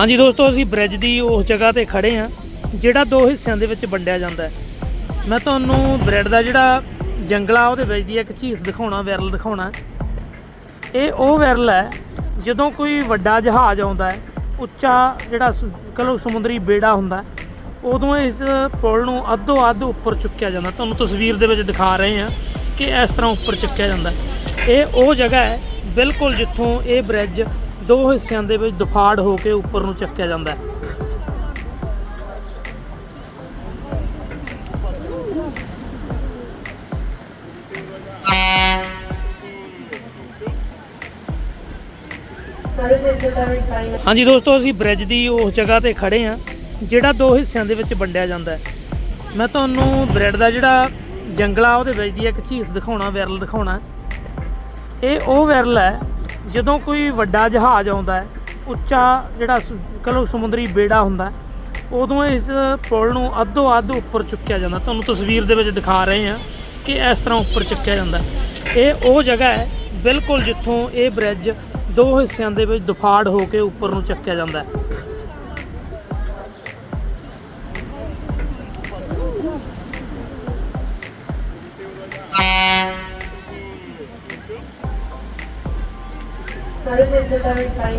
ਹਾਂਜੀ ਦੋਸਤੋ, ਅਸੀਂ ਬ੍ਰਿਜ ਦੀ ਉਸ ਜਗ੍ਹਾ ਤੇ ਖੜੇ ਆ ਜਿਹੜਾ ਦੋ ਹਿੱਸਿਆਂ ਦੇ ਵਿੱਚ ਵੰਡਿਆ ਜਾਂਦਾ ਹੈ। ਮੈਂ ਤੁਹਾਨੂੰ ਬ੍ਰਿਜ ਦਾ ਜਿਹੜਾ ਜੰਗਲਾ, ਉਹਦੇ ਵਿੱਚ ਦੀ ਇੱਕ ਝੀਲ ਦਿਖਾਉਣਾ, ਵਿਰਲ ਦਿਖਾਉਣਾ ਇਹ ਉਹ ਵਿਰਲ ਹੈ, ਜਦੋਂ ਕੋਈ ਵੱਡਾ ਜਹਾਜ਼ ਆਉਂਦਾ ਹੈ, ਉੱਚਾ ਜਿਹੜਾ ਸ- ਕਹੋ ਸਮੁੰਦਰੀ ਬੇੜਾ ਹੁੰਦਾ ਉਦੋਂ ਇਸ ਪੁਲ ਨੂੰ ਅੱਧੋ ਅੱਧ ਉੱਪਰ ਚੁੱਕਿਆ ਜਾਂਦਾ ਤੁਹਾਨੂੰ ਤਸਵੀਰ ਦੇ ਵਿੱਚ ਦਿਖਾ ਰਹੇ ਹਾਂ ਕਿ ਇਸ ਤਰ੍ਹਾਂ ਉੱਪਰ ਚੁੱਕਿਆ ਜਾਂਦਾ ਇਹ ਉਹ ਜਗ੍ਹਾ ਹੈ, ਬਿਲਕੁਲ ਜਿੱਥੋਂ ਇਹ ਬ੍ਰਿਜ ਦੋ ਹਿੱਸਿਆਂ ਦੇ ਵਿੱਚ ਦੁਫਾੜ ਹੋ ਕੇ ਉੱਪਰ ਨੂੰ ਚੱਕਿਆ ਜਾਂਦਾ ਹੈ। ਹਾਂਜੀ ਦੋਸਤੋ, ਅਸੀਂ ਬ੍ਰਿਜ ਦੀ ਉਸ ਜਗ੍ਹਾ ਤੇ ਖੜੇ ਆ ਜਿਹੜਾ ਦੋ ਹਿੱਸਿਆਂ ਦੇ ਵਿੱਚ ਵੰਡਿਆ ਜਾਂਦਾ ਹੈ। ਮੈਂ ਤੁਹਾਨੂੰ ਬ੍ਰਿਜ ਦਾ ਜਿਹੜਾ ਜੰਗਲਾ, ਉਹਦੇ ਵਿੱਚ ਦੀ ਇੱਕ ਝੀਲ ਦਿਖਾਉਣਾ, ਵਿਰਲ ਦਿਖਾਉਣਾ ਇਹ ਉਹ ਵਿਰਲ ਹੈ ਜਦੋਂ ਕੋਈ ਵੱਡਾ ਜਹਾਜ਼ ਆਉਂਦਾ ਹੈ, ਉੱਚਾ ਜਿਹੜਾ ਸ- ਕਹੋ ਸਮੁੰਦਰੀ ਬੇੜਾ ਹੁੰਦਾ ਉਦੋਂ ਇਸ ਪੁਲ ਨੂੰ ਅੱਧੋ ਅੱਧ ਉੱਪਰ ਚੁੱਕਿਆ ਜਾਂਦਾ। ਤੁਹਾਨੂੰ ਤਸਵੀਰ ਦੇ ਵਿੱਚ ਦਿਖਾ ਰਹੇ ਹਾਂ ਕਿ ਇਸ ਤਰ੍ਹਾਂ ਉੱਪਰ ਚੁੱਕਿਆ ਜਾਂਦਾ ਇਹ ਉਹ ਜਗ੍ਹਾ ਹੈ, ਬਿਲਕੁਲ ਜਿੱਥੋਂ ਇਹ ਬ੍ਰਿਜ ਦੋ ਹਿੱਸਿਆਂ ਦੇ ਵਿੱਚ ਦੁਫਾੜ ਹੋ ਕੇ ਉੱਪਰ ਨੂੰ ਚੱਕਿਆ ਜਾਂਦਾ ਹੈ। That is the third final.